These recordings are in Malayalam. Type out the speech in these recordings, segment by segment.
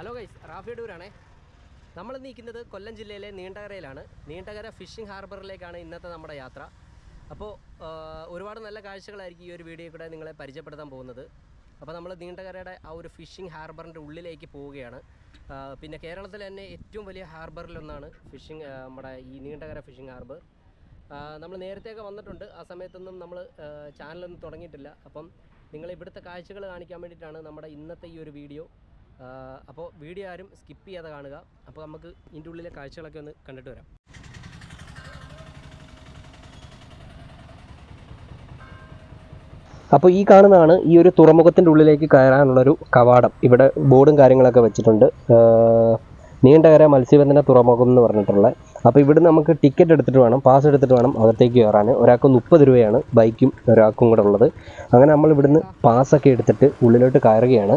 ഹലോ ഗൈസ് റാഫി ഡൂരാണേ നമ്മൾ നിൽക്കുന്നത് കൊല്ലം ജില്ലയിലെ നീണ്ടകരയിലാണ്. നീണ്ടകര ഫിഷിംഗ് ഹാർബറിലേക്കാണ് ഇന്നത്തെ നമ്മുടെ യാത്ര. അപ്പോൾ ഒരുപാട് നല്ല കാഴ്ചകളായിരിക്കും ഈ ഒരു വീഡിയോ കൂടെ നിങ്ങളെ പരിചയപ്പെടുത്താൻ പോകുന്നത്. അപ്പോൾ നമ്മൾ നീണ്ടകരയുടെ ആ ഒരു ഫിഷിംഗ് ഹാർബറിന്റെ ഉള്ളിലേക്ക് പോവുകയാണ്. പിന്നെ കേരളത്തിലെ തന്നെ ഏറ്റവും വലിയ ഹാർബറിലൊന്നാണ് ഫിഷിംഗ് നമ്മുടെ ഈ നീണ്ടകര ഫിഷിംഗ് ഹാർബർ നമ്മൾ നേരത്തെയൊക്കെ വന്നിട്ടുണ്ട്. ആ സമയത്തൊന്നും നമ്മൾ ചാനലൊന്നും തുടങ്ങിയിട്ടില്ല. അപ്പം നിങ്ങൾ ഇവിടുത്തെ കാഴ്ചകൾ കാണിക്കാൻ വേണ്ടിയിട്ടാണ് നമ്മുടെ ഇന്നത്തെ ഈ ഒരു വീഡിയോ അപ്പോൾ വീഡിയോ ആരും സ്കിപ്പ് ചെയ്യാതെ കാണുക. അപ്പോൾ നമുക്ക് ഇതിന്റെ ഉള്ളിലെ കാഴ്ചകളൊക്കെ ഒന്ന് കണ്ടിട്ട് വരാം. അപ്പോൾ ഈ കാണുന്നതാണ് ഈ ഒരു തുറമുഖത്തിന്റെ ഉള്ളിലേക്ക് കയറാനുള്ളൊരു കവാടം. ഇവിടെ ബോർഡും കാര്യങ്ങളൊക്കെ വെച്ചിട്ടുണ്ട്. നീണ്ടകര മത്സ്യബന്ധന തുറമുഖം എന്ന് പറഞ്ഞിട്ടുള്ള. അപ്പോൾ ഇവിടുന്ന് നമുക്ക് ടിക്കറ്റ് എടുത്തിട്ട് വേണം പാസ് എടുത്തിട്ട് വേണം അകത്തേക്ക് കയറാൻ ഒരാൾക്ക് മുപ്പത് രൂപയാണ് ബൈക്കും ഒരാൾക്കും കൂടെ ഉള്ളത്. അങ്ങനെ നമ്മൾ ഇവിടുന്ന് പാസ്സൊക്കെ എടുത്തിട്ട് ഉള്ളിലോട്ട് കയറുകയാണ്.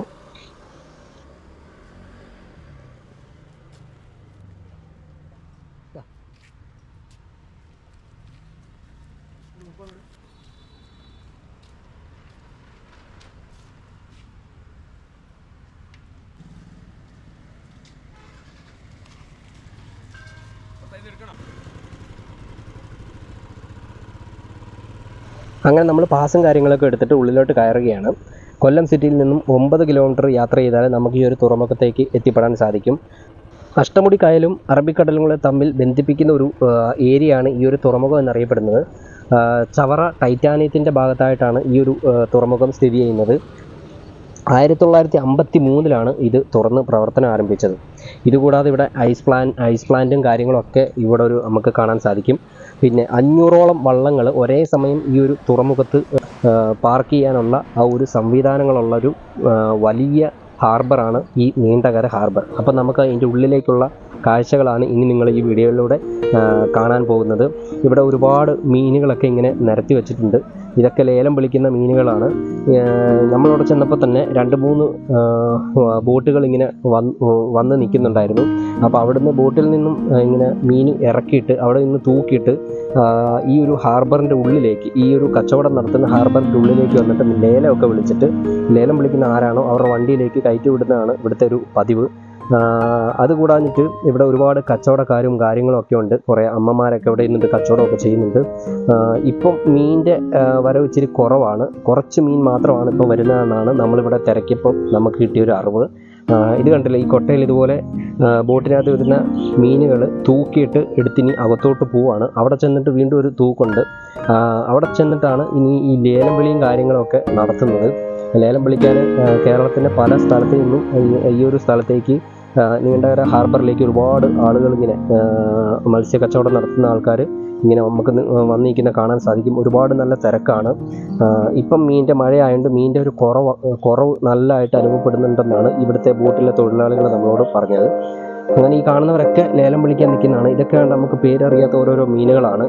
അങ്ങനെ നമ്മൾ പാസും കാര്യങ്ങളൊക്കെ എടുത്തിട്ട് ഉള്ളിലോട്ട് കയറുകയാണ്. കൊല്ലം സിറ്റിയിൽ നിന്നും ഒമ്പത് കിലോമീറ്റർ യാത്ര ചെയ്താൽ നമുക്ക് ഈ ഒരു തുറമുഖത്തേക്ക് എത്തിപ്പെടാൻ സാധിക്കും. അഷ്ടമുടി കായലും അറബിക്കടലും കൂടെ തമ്മിൽ ബന്ധിപ്പിക്കുന്ന ഒരു ഏരിയയാണ് ഈ ഒരു തുറമുഖം എന്നറിയപ്പെടുന്നത്. ചവറ ടൈറ്റാനിയത്തിന്റെ ഭാഗത്തായിട്ടാണ് ഈ ഒരു തുറമുഖം സ്ഥിതി ചെയ്യുന്നത്. ആയിരത്തി തൊള്ളായിരത്തി അമ്പത്തി മൂന്നിലാണ് ഇത് തുറന്ന് പ്രവർത്തനം ആരംഭിച്ചത്. ഇതുകൂടാതെ ഇവിടെ ഐസ് പ്ലാൻ ഐസ് പ്ലാന്റും കാര്യങ്ങളൊക്കെ ഇവിടെ ഒരു നമുക്ക് കാണാൻ സാധിക്കും. പിന്നെ അഞ്ഞൂറോളം വള്ളങ്ങൾ ഒരേ സമയം ഈ ഒരു തുറമുഖത്ത് പാർക്ക് ചെയ്യാനുള്ള ആ ഒരു സംവിധാനങ്ങളുള്ളൊരു വലിയ ഹാർബറാണ് ഈ നീണ്ടകര ഹാർബർ അപ്പം നമുക്ക് അതിന്റെ ഉള്ളിലേക്കുള്ള കാഴ്ചകളാണ് ഇനി നിങ്ങൾ ഈ വീഡിയോയിലൂടെ കാണാൻ പോകുന്നത്. ഇവിടെ ഒരുപാട് മീനുകളൊക്കെ ഇങ്ങനെ നിരത്തി വെച്ചിട്ടുണ്ട്. ഇതൊക്കെ ലേലം വിളിക്കുന്ന മീനുകളാണ്. നമ്മളവിടെ ചെന്നപ്പോൾ തന്നെ രണ്ട് മൂന്ന് ബോട്ടുകൾ ഇങ്ങനെ വന്ന് വന്ന് നിൽക്കുന്നുണ്ടായിരുന്നു. അപ്പോൾ അവിടുന്ന് ബോട്ടിൽ നിന്നും ഇങ്ങനെ മീൻ ഇറക്കിയിട്ട് അവിടെ നിന്ന് തൂക്കിയിട്ട് ഈ ഒരു ഹാർബറിന്റെ ഉള്ളിലേക്ക് ഈ ഒരു കച്ചവടം നടത്തുന്ന ഹാർബറിന്റെ ഉള്ളിലേക്ക് വന്നിട്ട് ലേലമൊക്കെ വിളിച്ചിട്ട് ലേലം വിളിക്കുന്ന ആരാണോ അവരുടെ വണ്ടിയിലേക്ക് കയറ്റി വിടുന്നതാണ് ഇവിടുത്തെ ഒരു പതിവ്. ആ, അത് കൂടാഞ്ഞിട്ട് ഇവിടെ ഒരുപാട് കച്ചവടക്കാരും കാര്യങ്ങളും ഒക്കെ ഉണ്ട്. കുറേ അമ്മമാരൊക്കെ ഇവിടെ ഇരുന്നിട്ട് കച്ചവടമൊക്കെ ചെയ്യുന്നുണ്ട്. ഇപ്പം മീനിന്റെ വരവ് ഇച്ചിരി കുറവാണ്. കുറച്ച് മീൻ മാത്രമാണ് ഇപ്പോൾ വരുന്നതെന്നാണ് നമ്മളിവിടെ തിരക്കിയപ്പോൾ നമുക്ക് കിട്ടിയൊരു അറിവ്. ഇത് കണ്ടില്ലേ ഈ കൊട്ടയിൽ ഇതുപോലെ ബോട്ടിനകത്ത് വരുന്ന മീനുകൾ തൂക്കിയിട്ട് എടുത്തിനി അകത്തോട്ട് പോവാണ്. അവിടെ ചെന്നിട്ട് വീണ്ടും ഒരു തൂക്കുണ്ട്. അവിടെ ചെന്നിട്ടാണ് ഇനി ഈ ലേലം വിളിയും കാര്യങ്ങളൊക്കെ നടത്തുന്നത്. ലേലം വിളിക്കാൻ കേരളത്തിന്റെ പല സ്ഥലത്തു നിന്നും ഈ- ഒരു സ്ഥലത്തേക്ക് നീണ്ടകര ഹാർബറിലേക്ക് ഒരുപാട് ആളുകൾ ഇങ്ങനെ മത്സ്യ കച്ചവടം നടത്തുന്ന ആൾക്കാർ ഇങ്ങനെ നമുക്ക് വന്നിരിക്കുന്ന കാണാൻ സാധിക്കും. ഒരുപാട് നല്ല തിരക്കാണ്. ഇപ്പം മീനിന്റെ മഴയായതുകൊണ്ട് മീനിന്റെ ഒരു കുറവ് കുറവ് നല്ലതായിട്ട് അനുഭവപ്പെടുന്നുണ്ടെന്നാണ് ഇവിടുത്തെ ബോട്ടിലെ തൊഴിലാളികൾ നമ്മളോട് പറഞ്ഞത്. അങ്ങനെ ഈ കാണുന്നവരൊക്കെ ലേലം വിളിക്കാൻ നിൽക്കുന്നതാണ്. ഇതൊക്കെ നമുക്ക് പേരറിയാത്ത ഓരോരോ മീനുകളാണ്.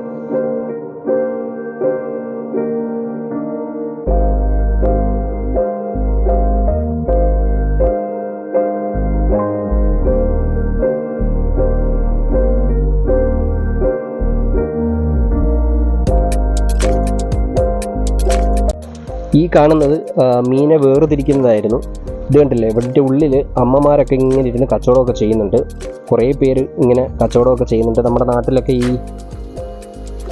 കാണുന്നത് മീനെ വേർതിരിക്കുന്നതായിരുന്നു. ഇത് കണ്ടില്ലേ? ഇവിടുത്തെ ഉള്ളിൽ അമ്മമാരൊക്കെ ഇങ്ങനെ ഇരുന്ന് കച്ചവടമൊക്കെ ചെയ്യുന്നുണ്ട്. കുറേ പേര് ഇങ്ങനെ കച്ചവടമൊക്കെ ചെയ്യുന്നുണ്ട്. നമ്മുടെ നാട്ടിലൊക്കെ ഈ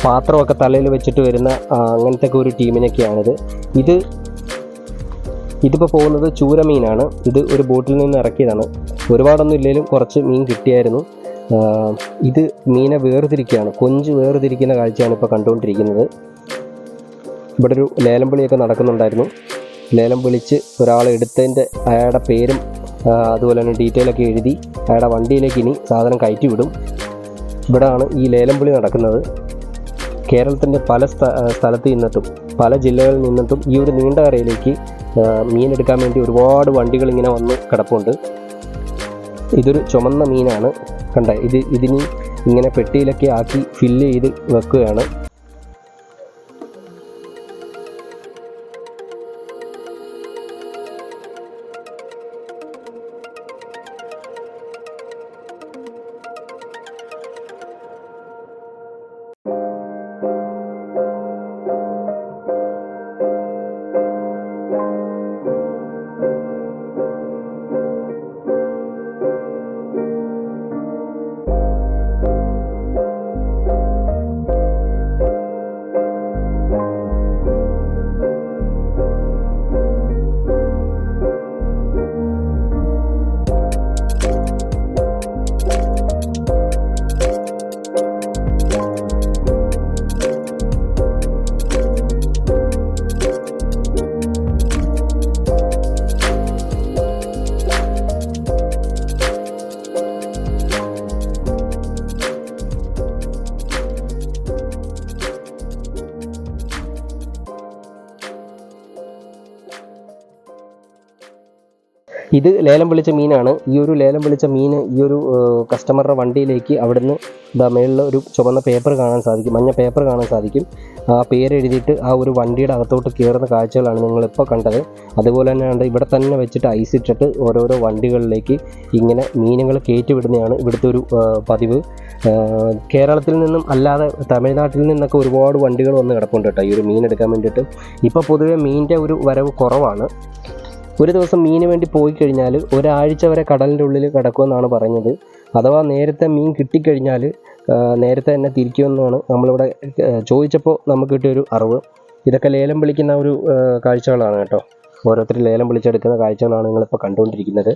പാത്രമൊക്കെ തലയിൽ വെച്ചിട്ട് വരുന്ന അങ്ങനത്തെ ഒക്കെ ഒരു ടീമിനൊക്കെയാണിത്. ഇത് ഇതിപ്പോൾ പോകുന്നത് ചൂരമീനാണ്. ഇത് ഒരു ബോട്ടിൽ നിന്ന് ഇറക്കിയതാണ്. ഒരുപാടൊന്നും ഇല്ലെങ്കിലും കുറച്ച് മീൻ കിട്ടിയായിരുന്നു. ഇത് മീനെ വേർതിരിക്കുകയാണ്. കൊഞ്ച് വേർതിരിക്കുന്ന കാഴ്ചയാണ് ഇപ്പോൾ കണ്ടുകൊണ്ടിരിക്കുന്നത്. ഇവിടെ ഒരു ലേലം വിളിയൊക്കെ നടക്കുന്നുണ്ടായിരുന്നു. ലേലം വിളിച്ച് ഒരാൾ എടുത്തതിന്റെ അയാളുടെ പേരും അതുപോലെ തന്നെ ഡീറ്റെയിൽ ഒക്കെ എഴുതി അയാളുടെ വണ്ടിയിലേക്ക് ഇനി സാധനം കയറ്റി വിടും. ഇവിടെയാണ് ഈ ലേലം വിളി നടക്കുന്നത്. കേരളത്തിന്റെ പല സ്ഥലത്ത് നിന്നിട്ടും പല ജില്ലകളിൽ നിന്നിട്ടും ഈ ഒരു നീണ്ട കരയിലേക്ക് മീനെടുക്കാൻ വേണ്ടി ഒരുപാട് വണ്ടികൾ ഇങ്ങനെ വന്ന് കിടപ്പുണ്ട്. ഇതൊരു ചുമന്ന മീനാണ്. കണ്ട ഇത് ഇതിനി ഇങ്ങനെ പെട്ടിയിലൊക്കെ ആക്കി ഫില്ല് ചെയ്ത് വെക്കുകയാണ്. ഇത് ലേലം വിളിച്ച മീനാണ്. ഈ ഒരു ലേലം വിളിച്ച മീൻ ഈ ഒരു കസ്റ്റമറുടെ വണ്ടിയിലേക്ക് അവിടുന്ന് മേളിൽ ഒരു ചുവന്ന പേപ്പർ കാണാൻ സാധിക്കും. മഞ്ഞ പേപ്പർ കാണാൻ സാധിക്കും. ആ പേര് എഴുതിയിട്ട് ആ ഒരു വണ്ടിയുടെ അകത്തോട്ട് കയറുന്ന കാഴ്ചകളാണ് നിങ്ങളിപ്പോൾ കണ്ടത്. അതുപോലെ തന്നെയാണ് ഇവിടെ തന്നെ വെച്ചിട്ട് ഐസ് ഇട്ടിട്ട് ഓരോരോ വണ്ടികളിലേക്ക് ഇങ്ങനെ മീനുകൾ കയറ്റി വിടുന്നതാണ് ഇവിടുത്തെ ഒരു പതിവ്. കേരളത്തിൽ നിന്നും അല്ലാതെ തമിഴ്നാട്ടിൽ നിന്നൊക്കെ ഒരുപാട് വണ്ടികൾ വന്ന് കിടപ്പുണ്ട് കേട്ടോ ഈ ഒരു മീൻ എടുക്കാൻ വേണ്ടിയിട്ട്. ഇപ്പോൾ പൊതുവേ മീനിന്റെ ഒരു വരവ് കുറവാണ്. ഒരു ദിവസം മീന് വേണ്ടി പോയി കഴിഞ്ഞാൽ ഒരാഴ്ച വരെ കടലിന്റെ ഉള്ളിൽ കിടക്കുമെന്നാണ് പറഞ്ഞത്. അഥവാ നേരത്തെ മീൻ കിട്ടിക്കഴിഞ്ഞാൽ നേരത്തെ തന്നെ തിരിക്കുമെന്നാണ് നമ്മളിവിടെ ചോദിച്ചപ്പോൾ നമുക്ക് കിട്ടിയൊരു അറിവ്. ഇതൊക്കെ ലേലം വിളിക്കുന്ന ഒരു കാഴ്ചകളാണ് കേട്ടോ. ഓരോരുത്തർ ലേലം വിളിച്ചെടുക്കുന്ന കാഴ്ചകളാണ് നിങ്ങളിപ്പോൾ കണ്ടുകൊണ്ടിരിക്കുന്നത്.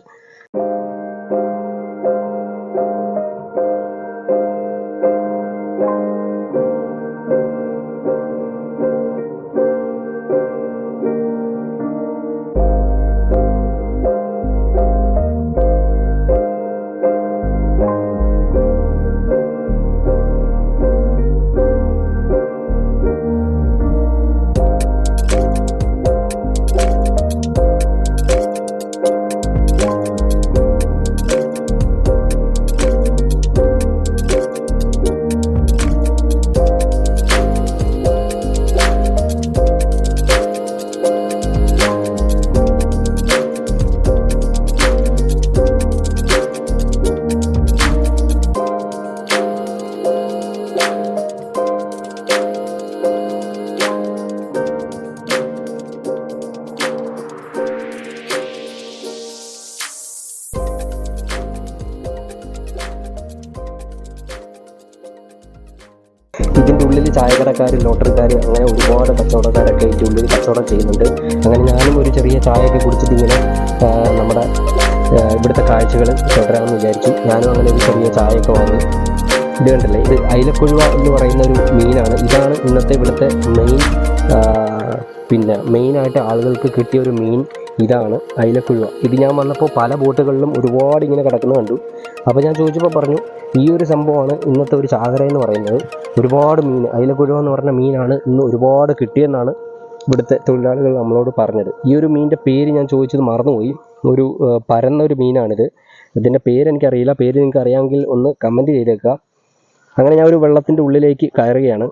ചായക്കടക്കാർ ലോട്ടറിക്കാർ അങ്ങനെ ഒരുപാട് കച്ചവടക്കാരൊക്കെ ഇതിന്റെ ഉള്ളിൽ കച്ചവടം ചെയ്യുന്നുണ്ട്. അങ്ങനെ ഞാനും ഒരു ചെറിയ ചായയൊക്കെ കുടിച്ചിട്ട് ഇങ്ങനെ നമ്മുടെ ഇവിടുത്തെ കാഴ്ചകൾ തുടരാമെന്ന് വിചാരിച്ചു. ഞാനും അങ്ങനെ ഒരു ചെറിയ ചായയൊക്കെ വാങ്ങി. ഇത് കണ്ടല്ലേ? ഇത് അയിലക്കൊഴുവ എന്ന് പറയുന്ന ഒരു മീനാണ്. ഇതാണ് ഇന്നത്തെ ഇവിടുത്തെ മെയിൻ പിന്നെ മെയിനായിട്ട് ആളുകൾക്ക് കിട്ടിയ ഒരു മീൻ. ഇതാണ് അയിലക്കുഴുവ ഇത് ഞാൻ വന്നപ്പോൾ പല ബോട്ടുകളിലും ഒരുപാട് ഇങ്ങനെ കിടക്കുന്ന കണ്ടു. അപ്പോൾ ഞാൻ ചോദിച്ചപ്പോൾ പറഞ്ഞു ഈ ഒരു സംഭവമാണ് ഇന്നത്തെ ഒരു ചാകര എന്ന് പറയുന്നത്. ഒരുപാട് മീൻ അയിലക്കുഴുവ എന്ന് പറഞ്ഞ മീനാണ് ഇന്ന് ഒരുപാട് കിട്ടിയെന്നാണ് ഇവിടുത്തെ തൊഴിലാളികൾ നമ്മളോട് പറഞ്ഞത്. ഈ ഒരു മീനിന്റെ പേര് ഞാൻ ചോദിച്ചത് മറന്നുപോയി. ഒരു പരന്ന ഒരു മീനാണിത്. ഇതിന്റെ പേര് എനിക്കറിയില്ല. പേര് നിങ്ങൾക്ക് അറിയാമെങ്കിൽ ഒന്ന് കമന്റ് ചെയ്തേക്കുക. അങ്ങനെ ഞാൻ ഒരു വെള്ളത്തിന്റെ ഉള്ളിലേക്ക് കയറുകയാണ്.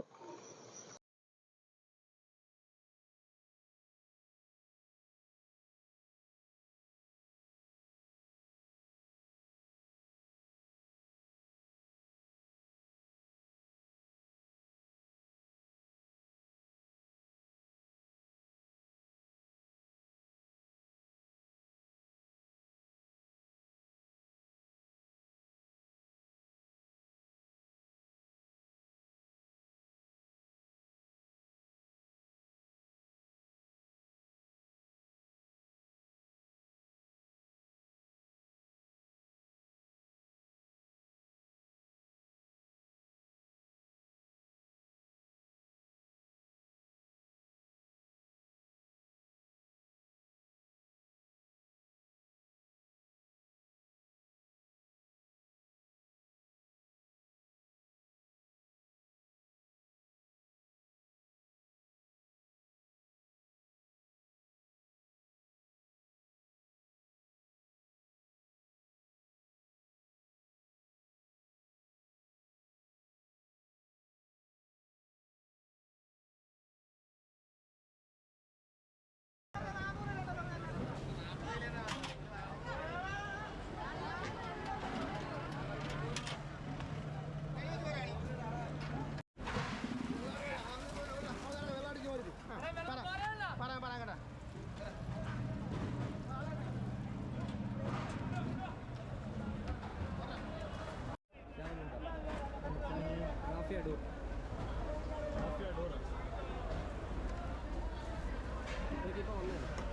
去报案。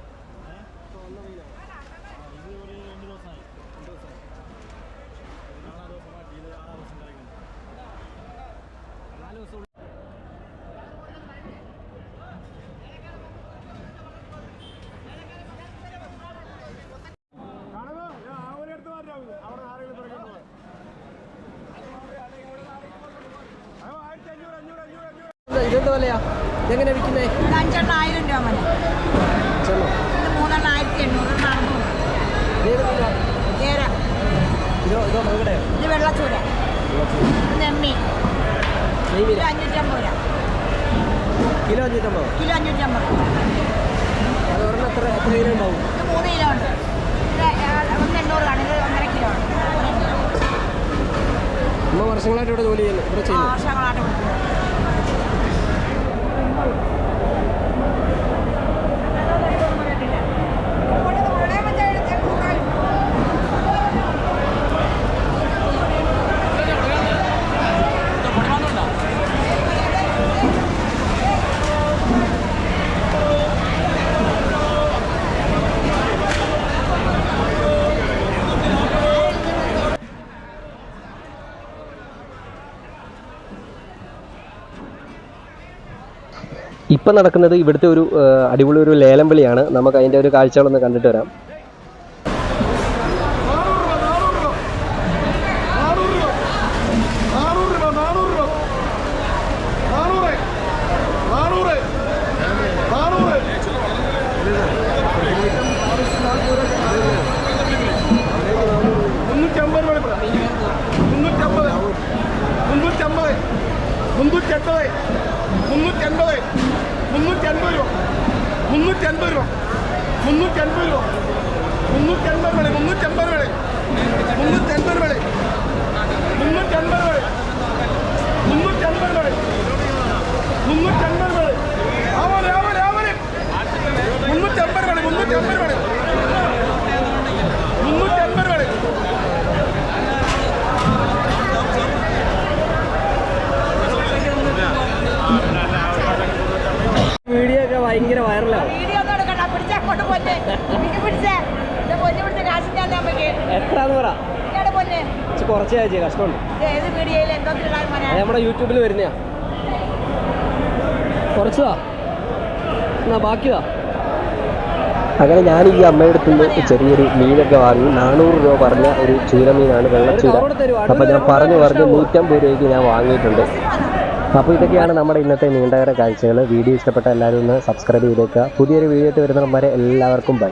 ഇതെന്ത് വിലയാ ഇതെങ്ങനെ വിൽക്കുന്നേ? ഇത് അഞ്ചെണ്ണം ആയിരം രൂപ മതി. ഇത് മൂന്നെണ്ണം ആയിരത്തി എണ്ണൂറ് കേര ഇതോ ഇതോ ഇത് വെള്ളച്ചൂര. നെമ്മി. കിലോ അഞ്ഞൂറ്റമ്പത് രൂപ. കിലോ അഞ്ഞൂറ്റമ്പത്? കിലോ അഞ്ഞൂറ്റമ്പത്. അത് ഒരെണ്ണം എത്ര എത്ര കിലോ ഉണ്ടാവും? മൂന്ന് കിലോ ഉണ്ട്. ഇത് ഒന്ന് എണ്ണൂറ് കാണും ഒന്നര കിലോ ഉണ്ട് വർഷങ്ങളായിട്ട് ഇവിടെ ജോലി ചെയ്യുന്നു. ഇവിടെ ചെയ്യുന്നു. വർഷങ്ങളായിട്ട് Thank you. ഇപ്പം നടക്കുന്നത് ഇവിടുത്തെ ഒരു അടിപൊളി ഒരു ലേലം വിളിയാണ്. നമുക്ക് അതിന്റെ ഒരു കാഴ്ചകളൊന്ന് കണ്ടിട്ട് വരാം നാനൂറ് രൂപ നാനൂറ് രൂപ നാനൂറ് നാനൂറ് നാനൂറ് മുന്നൂറ്റമ്പത് രൂപ ഇവിടെ. മുന്നൂറ്റമ്പത് മുന്നൂറ്റമ്പത് മുന്നൂറ്റെൺപത് മുന്നൂറ്റെൺപത് മുന്നൂറ്റെൺപത് രൂപ മുന്നൂറ്റെൺപത് രൂപ മുന്നൂറ്റെൺപത് രൂപ മുന്നൂറ്റെൺപത് വേളെ മുന്നൂറ്റമ്പത് വേളെ മുന്നൂറ്റെൺപത് വേളെ മുന്നൂറ്റൻപത് വരെ മുന്നൂറ്റൻപത് വരെ മുന്നൂറ്റൻപത് വരെ ആവാനെ ആവാനെ ആവാനെ മുന്നൂറ്റമ്പത് വരെ മുന്നൂറ്റമ്പത് വരെ മുന്നൂറ്റമ്പത് വരെ വീഡിയോ ഒക്കെ ഭയങ്കര വൈറലാണ് വീഡിയോ ഒന്നും എടുക്കണ്ട പിടിച്ചേ കൊണ്ട് പൊന്നെ. എനിക്ക് പിടിച്ചേ. ഇത് പൊന്നെ പിടിച്ച കാശിന്റെ നമുക്ക്. എത്രയാന്ന് പറ. കുറച്ച് കഷ്ടമുണ്ട്. ഏത് വീഡിയോയിൽ നമ്മുടെ യൂട്യൂബിൽ വരുന്നയാ. കുറച്ചതാ എന്നാ ബാക്കിയാ അങ്ങനെ ഞാൻ ഈ അമ്മയുടെ അടുത്തുനിന്ന് ചെറിയൊരു മീനൊക്കെ വാങ്ങി നാനൂറ് രൂപ പറഞ്ഞ ഒരു ചൂരമീനാണ് വെള്ളച്ചൂര. അപ്പോൾ ഞാൻ പറഞ്ഞു പറഞ്ഞ് നൂറ്റമ്പത് രൂപയ്ക്ക് ഞാൻ വാങ്ങിയിട്ടുണ്ട്. അപ്പോൾ ഇതൊക്കെയാണ് നമ്മുടെ ഇന്നത്തെ നീണ്ടകര കാഴ്ചകൾ. വീഡിയോ ഇഷ്ടപ്പെട്ട എല്ലാവരും ഒന്ന് സബ്സ്ക്രൈബ് ചെയ്തേക്കുക. പുതിയൊരു വീഡിയോ ആയിട്ട് വരുന്നവരെ എല്ലാവർക്കും ബൈ